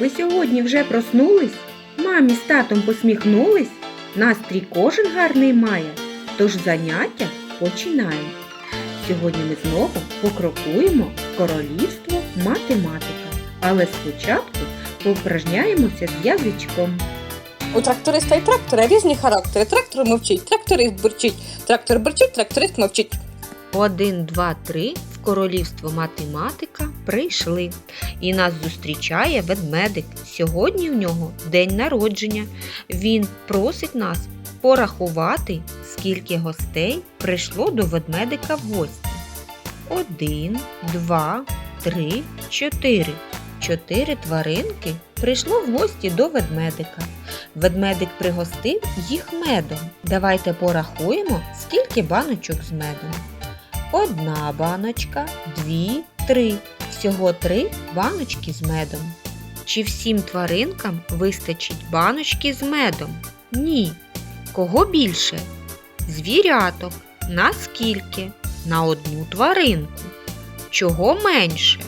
ви сьогодні вже проснулись? Мамі з татом посміхнулись? Настрій кожен гарний має. Тож заняття починаємо. Сьогодні ми знову покрокуємо в королівство математика. Але спочатку попражняємося з язичком. У тракториста і трактора різні характери. Трактор мовчить, тракторист бурчить, трактор бурчить, тракторист мовчить. Один, два, три королівство математика прийшли. І нас зустрічає ведмедик. Сьогодні в нього день народження. Він просить нас порахувати, скільки гостей прийшло до ведмедика в гості. Один, два, три, чотири. Чотири тваринки прийшло в гості до ведмедика. Ведмедик пригостив їх медом. Давайте порахуємо, скільки баночок з медом. Одна баночка, дві, три. Всього три баночки з медом. Чи всім тваринкам вистачить баночки з медом? Ні. Кого більше? Звіряток. На скільки? На одну тваринку. Чого менше?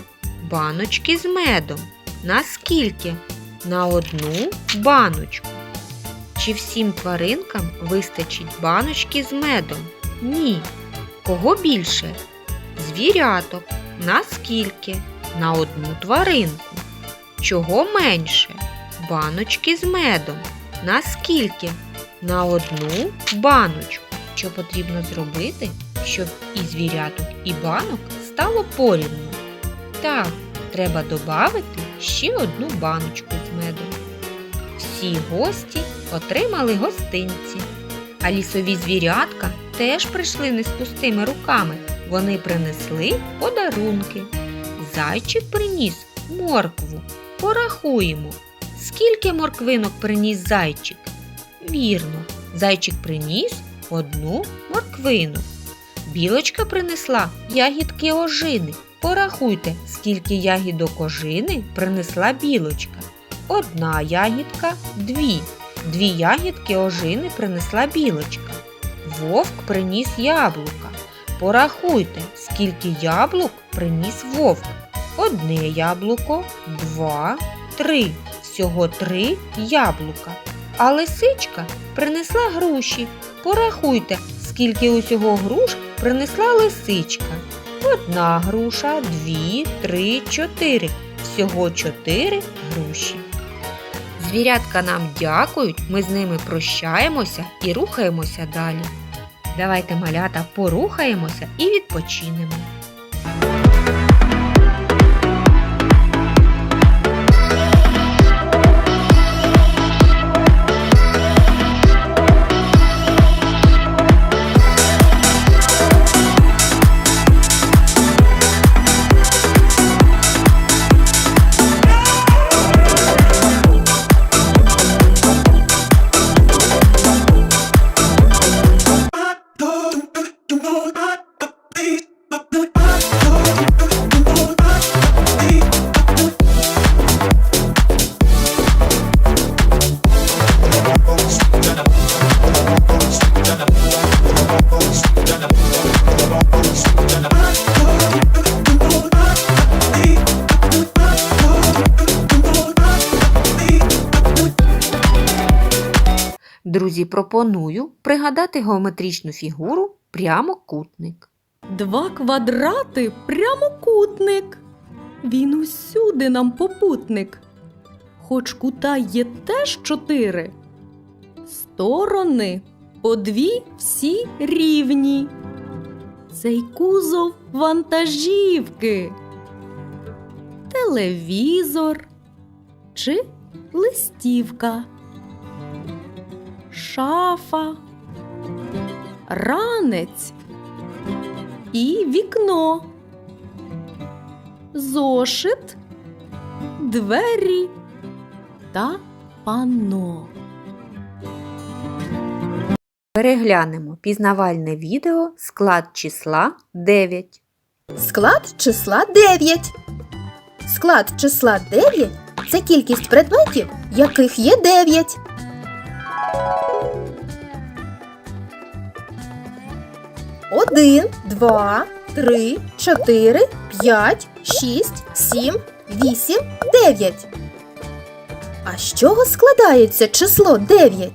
Баночки з медом. На скільки? На одну баночку. Чи всім тваринкам вистачить баночки з медом? Ні. Кого більше? Звіряток. На скільки? На одну тваринку. Чого менше? Баночки з медом. На скільки? На одну баночку. Що потрібно зробити, щоб і звіряток, і банок стало порівну? Так, треба додати ще одну баночку з медом. Всі гості отримали гостинці. А лісові звірятка теж прийшли не з пустими руками. Вони принесли подарунки. Зайчик приніс моркву. Порахуємо, скільки морквинок приніс зайчик. Вірно, зайчик приніс одну морквину. Білочка принесла ягідки ожини. Порахуйте, скільки ягідок ожини принесла білочка. Одна ягідка, дві. Дві ягідки ожини принесла білочка. Вовк приніс яблука. Порахуйте, скільки яблук приніс вовк. Одне яблуко, два, три. Всього три яблука. А лисичка принесла груші. Порахуйте, скільки усього груш принесла лисичка. Одна груша, дві, три, чотири. Всього чотири груші. Звірятка нам дякують, ми з ними прощаємося і рухаємося далі. Давайте, малята, порухаємося і відпочинемо. Друзі, пропоную пригадати геометричну фігуру прямокутник. Два квадрати прямокутник. Він усюди нам попутник. Хоч кута є теж чотири. Сторони по дві всі рівні. Цей кузов вантажівки. Телевізор чи листівка. Шафа. Ранець і вікно, зошит, двері та панно. Переглянемо пізнавальне відео склад числа 9. Склад числа 9. Склад числа 9 це кількість предметів, яких є 9. Один, два, три, чотири, п'ять, шість, сім, вісім, дев'ять. А з чого складається число 9?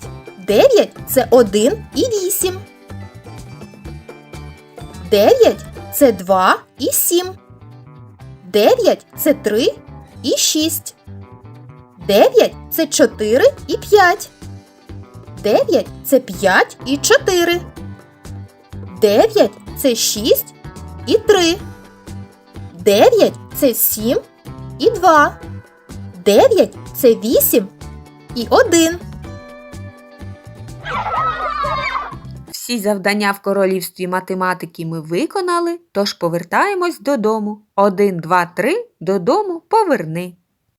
9 це 1 і 8. 9 це 2 і 7. 9 це 3 і 6. 9 це 4 і 5. 9 це 5 і 4. 9 це 6 і 3. 9 це 7 і 2. 9 це 8 і 1. Всі завдання в королівстві математики ми виконали, тож повертаємось додому. Один, два, три, додому поверни.